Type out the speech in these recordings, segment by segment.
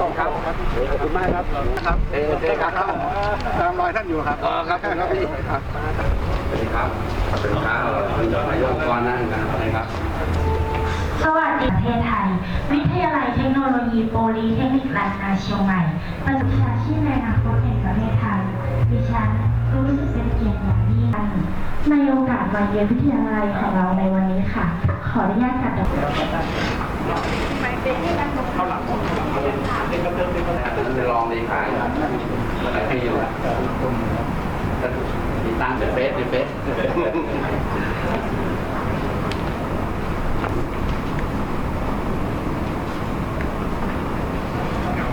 ขอบครับขอบคุณมากครับครับเออเจอกันครับตามรอยท่านอยู่ครับอ๋อครับครับพี่ครับสวัสดีครับสวัสดีครับนายกองค์กรนะครับสวัสดีประเทศไทย วิทยาลัยเทคโนโลยีโปลีเทคนิคล้านนาเชียงใหม่ประจุชาชีพในอนาคตแห่งประเทศไทยดิฉันรู้สึกเป็นเกียรติอย่างยิ่งในโอกาสมาเยือนวิทยาลัยของเราในวันนี้ค่ะ ขออนุญาตกัดดอ กจะลองดีขายอะไรให้อยู่ติดตั้งในเฟซในเฟซ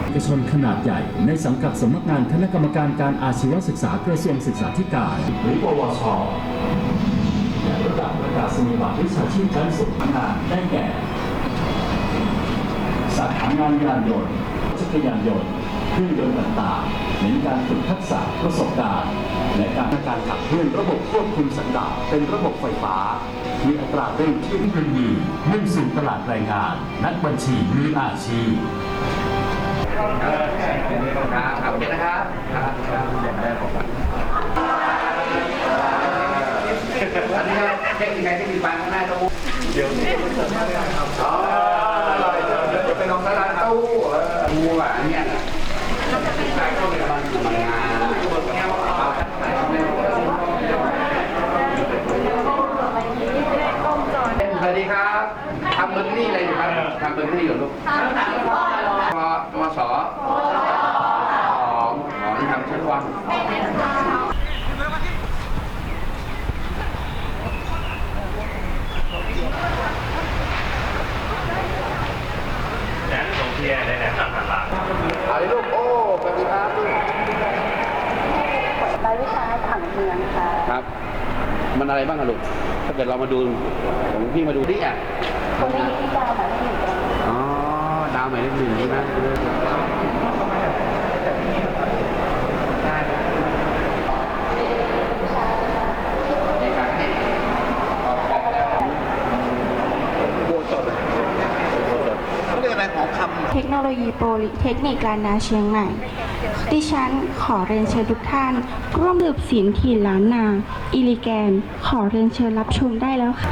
เอกชนขนาดใหญ่ในสังกัดสำนักงานคณะกรรมการการอาชีวศึกษากระทรวงศึกษาธิการหรือปวชและระดับประกาศนียบัตรวิชาชีพชั้นสูงงานได้แก่สาขางานยานยนต์จักรยานยนต์ เครื่องยนต์ต่างๆเน้นการฝึกทักษะประสบการณ์และการการขับเคลื่อนระบบควบคุมสันดาปเป็นระบบไฟฟ้า มีอัตราเร่งที่เทคโนโลยีมุ่งสู่ตลาดแรงงาน นักบัญชีมืออาชีพครับครับโอเคนะครับครับอันนี้เทคนิคไงที่มีฟังข้างหน้าตู้เดี๋ยวนี้อ๋ออร่อยเดี๋ยวไปลองตลาดตู้ตู้อะอันเนี้ย ส่เข้าไปมันมันงานสวัสดีครับทำเบอร์รี่อะไรอยู่ครับทำเบอร์รี่อยู่ลูกพอมสออ๋ออ๋อที่ทำชั้นวันแหนมของเพียในแหนมต่างหันหลังเอาเลยลูก โอ้ สวัสดีครับลูก ราย วิชาผังเมืองค่ะครับ มันอะไรบ้างอะลูกถ้าเกิดเรามาดูของพี่มาดูดิอะตรงนี้ที่ดาวหมายเลขหนึ่งตรงนี้อ๋อดาวหมายเลขหนึ่งใช่ไหมโบสถ์เขาเรียกอะไรของคำเทคโนโลยีโปลิเทคนิคลานนาเชียงใหม่ ดิฉันขอเรียนเชิญทุกท่าน ร่วมดื่มสินถิ่นล้านนา อิลิแกน ขอเรียนเชิญรับชมได้แล้วค่ะ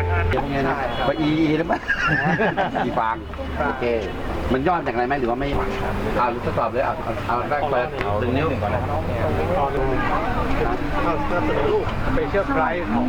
เส้นปลายพันเดี๋ยวไงนะไปอีหรือเปล่าอีฟางโอเค มันย่อจากอะไรไหมหรือว่าไม่เอาทดสอบเลยเอาเอาเอาแรกเปิดตึงนิ้วเอาเสื้อลูกไปเชื่อไพรส์ของ